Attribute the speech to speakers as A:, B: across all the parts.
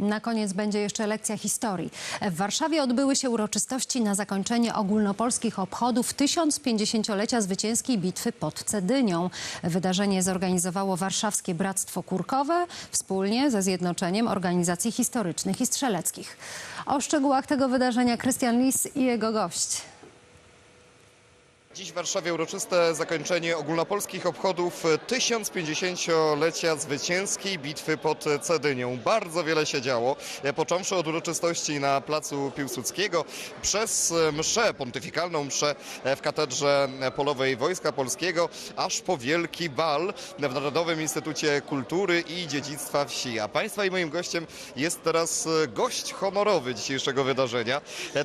A: Na koniec będzie jeszcze lekcja historii. W Warszawie odbyły się uroczystości na zakończenie ogólnopolskich obchodów 1050-lecia zwycięskiej bitwy pod Cedynią. Wydarzenie zorganizowało Warszawskie Bractwo Kurkowe wspólnie ze Zjednoczeniem Organizacji Historycznych i Strzeleckich. O szczegółach tego wydarzenia Krystian Lis i jego gość.
B: Dziś w Warszawie uroczyste zakończenie ogólnopolskich obchodów 1050-lecia zwycięskiej bitwy pod Cedynią. Bardzo wiele się działo, e, począwszy od uroczystości na placu Piłsudskiego, przez e, mszę, pontyfikalną mszę e, w Katedrze Polowej Wojska Polskiego, aż po wielki bal w Narodowym Instytucie Kultury i Dziedzictwa Wsi. A Państwa i moim gościem jest teraz gość honorowy dzisiejszego wydarzenia.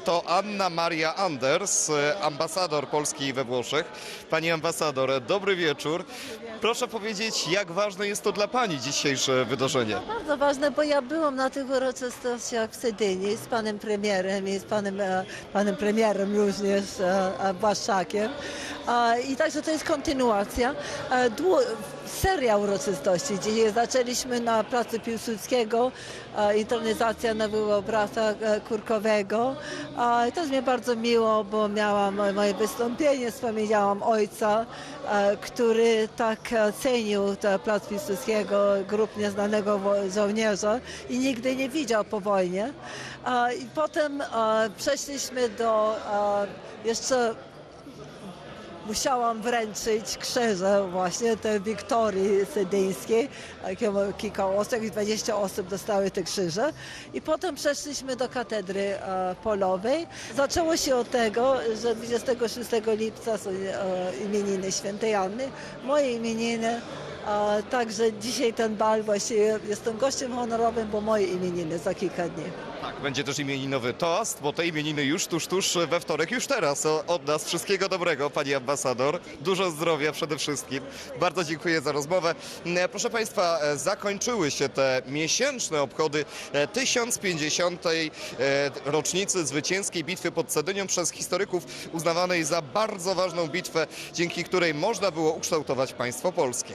B: To Anna Maria Anders, ambasador Polski we Włoszech. Pani ambasador, dobry wieczór. Proszę powiedzieć, jak ważne jest to dla Pani dzisiejsze wydarzenie?
C: Bardzo ważne, bo ja byłam na tych uroczystościach w Cedyni z panem premierem i z panem, e, panem premierem również e, Błaszczakiem. I także to jest kontynuacja. E, Seria uroczystości. Dzisiaj zaczęliśmy na placu Piłsudskiego, intronizacja nowego brata Kurkowego. I to jest mi bardzo miło, bo miałam moje wystąpienie, wspomniałam ojca, który tak e, cenił te plac Piłsudskiego, grup nieznanego żołnierza i nigdy nie widział po wojnie. I potem przeszliśmy do jeszcze musiałam wręczyć krzyże właśnie tej Wiktorii Sydyńskiej. Kilka- osób, 20 osób dostały te krzyże. I potem przeszliśmy do katedry e, polowej. Zaczęło się od tego, że 26 lipca są e, imieniny świętej Anny, moje imieniny. Także dzisiaj ten bal właściwie jestem gościem honorowym, bo moje imieniny za kilka dni.
B: Tak, będzie też imieninowy toast, bo te imieniny już tuż, tuż we wtorek, już teraz. O- Od nas wszystkiego dobrego, Pani ambasador. Dużo zdrowia przede wszystkim. Bardzo dziękuję za rozmowę. E, Proszę Państwa, e, zakończyły się te miesięczne obchody e, 1050. e, rocznicy zwycięskiej bitwy pod Cedynią przez historyków uznawanej za bardzo ważną bitwę, dzięki której można było ukształtować państwo polskie.